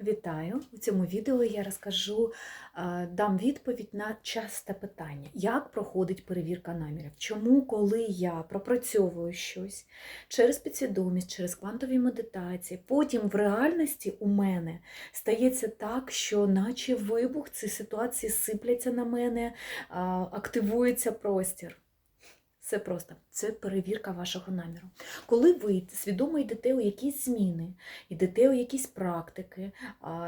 Вітаю! У цьому відео я розкажу, е, дам відповідь на часте питання, як проходить перевірка намірів. Чому, коли я пропрацьовую щось через підсвідомість, через квантові медитації, потім в реальності у мене стається так, що наче вибух, ці ситуації сипляться на мене, активується простір. Все просто, це перевірка вашого наміру. Коли ви свідомо йдете у якісь зміни, йдете у якісь практики,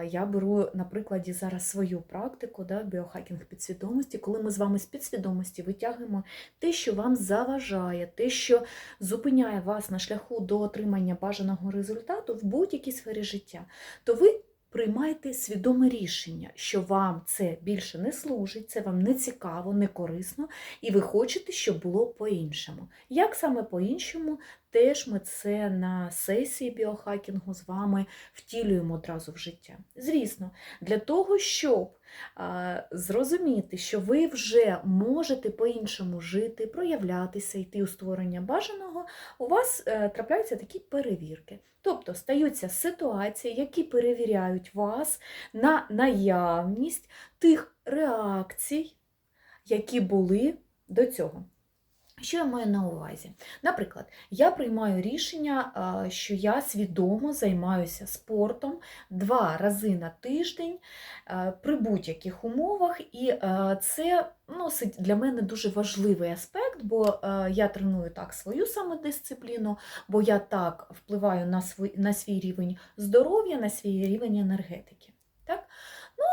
я беру на прикладі зараз свою практику, да, біохакінг підсвідомості, коли ми з вами з підсвідомості витягуємо те, що вам заважає, те, що зупиняє вас на шляху до отримання бажаного результату в будь-якій сфері життя, то ви приймаєте свідоме рішення, що вам це більше не служить, це вам не цікаво, не корисно, і ви хочете, щоб було по-іншому. Як саме по-іншому, теж ми це на сесії біохакінгу з вами втілюємо одразу в життя. Звісно, для того, щоб зрозуміти, що ви вже можете по-іншому жити, проявлятися, йти у створення бажаного, у вас е, трапляються такі перевірки. Тобто стаються ситуації, які перевіряють вас на наявність тих реакцій, які були до цього. Що я маю на увазі? Наприклад, я приймаю рішення, що я свідомо займаюся спортом два рази на тиждень при будь-яких умовах, і це носить для мене дуже важливий аспект, бо я треную так свою самодисципліну, бо я так впливаю на свій, на свій рівень здоров'я, на свій рівень енергетики. Так?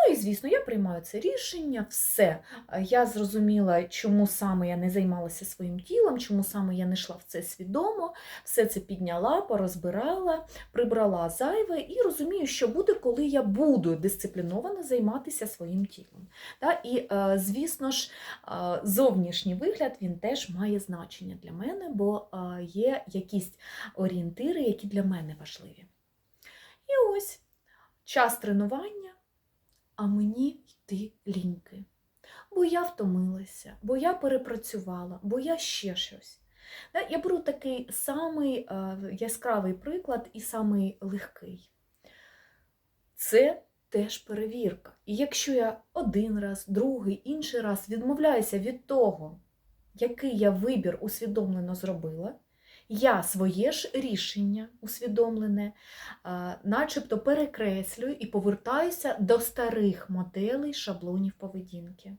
Ну і звісно, я приймаю це рішення, все. Я зрозуміла, чому саме я не займалася своїм тілом, чому саме я не йшла в це свідомо, все це підняла, порозбирала, прибрала зайве і розумію, що буде, коли я буду дисципліновано займатися своїм тілом. І, е, звісно ж, е, зовнішній вигляд він теж має значення для мене, бо е, є якісь орієнтири, які для мене важливі. І ось час тренування а мені йти ліньки. Бо я втомилася, бо я перепрацювала, бо я ще щось. Я беру такий самий е, яскравий приклад і самий легкий. Це теж перевірка. І якщо я один раз, другий, інший раз відмовляюся від того, який я вибір усвідомлено зробила, я своє ж рішення усвідомлене, начебто перекреслюю і повертаюся до старих моделей шаблонів поведінки.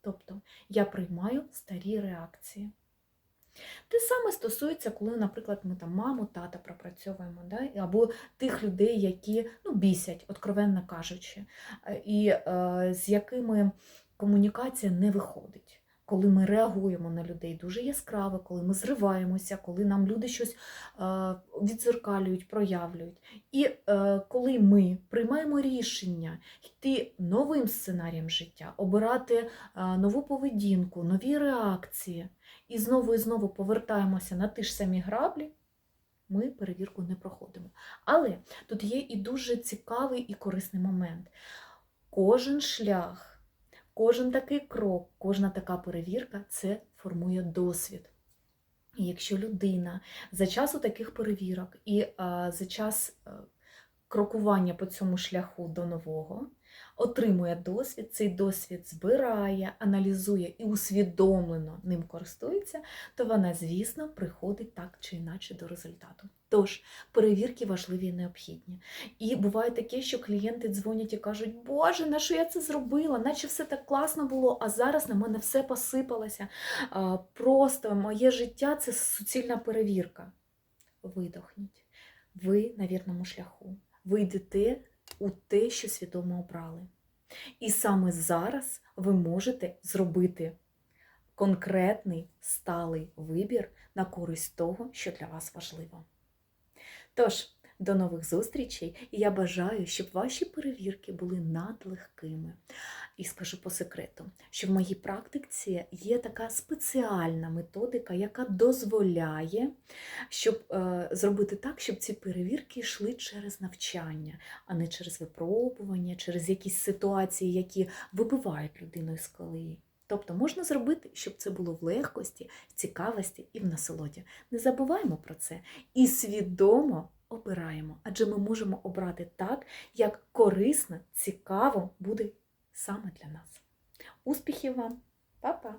Тобто я приймаю старі реакції. Те саме стосується, коли, наприклад, ми там маму, тата пропрацьовуємо, да? або тих людей, які ну, бісять, откровенно кажучи, е, і е, з якими комунікація не виходить коли ми реагуємо на людей дуже яскраво, коли ми зриваємося, коли нам люди щось е, відзеркалюють, проявлюють. І е, коли ми приймаємо рішення йти новим сценарієм життя, обирати е, нову поведінку, нові реакції, і знову і знову повертаємося на ті ж самі граблі. Ми перевірку не проходимо. Але тут є і дуже цікавий і корисний момент. Кожен шлях Кожен такий крок, кожна така перевірка це формує досвід. І якщо людина за часу таких перевірок і за час крокування по цьому шляху до нового, отримує досвід, цей досвід збирає, аналізує і усвідомлено ним користується, то вона, звісно, приходить так чи інакше до результату. Тож, перевірки важливі і необхідні. І буває таке, що клієнти дзвонять і кажуть, Боже, на що я це зробила? Наче все так класно було, а зараз на мене все посипалося. Просто моє життя це суцільна перевірка. Видохніть. Ви на вірному шляху. Ви йдете у те, що свідомо обрали. І саме зараз ви можете зробити конкретний сталий вибір на користь того, що для вас важливо. Тож, до нових зустрічей, і я бажаю, щоб ваші перевірки були надлегкими. І скажу по секрету, що в моїй практиці є така спеціальна методика, яка дозволяє щоб, е, зробити так, щоб ці перевірки йшли через навчання, а не через випробування, через якісь ситуації, які вибивають людину з колеї. Тобто можна зробити, щоб це було в легкості, в цікавості і в насолоді. Не забуваємо про це і свідомо обираємо, адже ми можемо обрати так, як корисно, цікаво буде саме для нас. Успіхів вам! Па-па!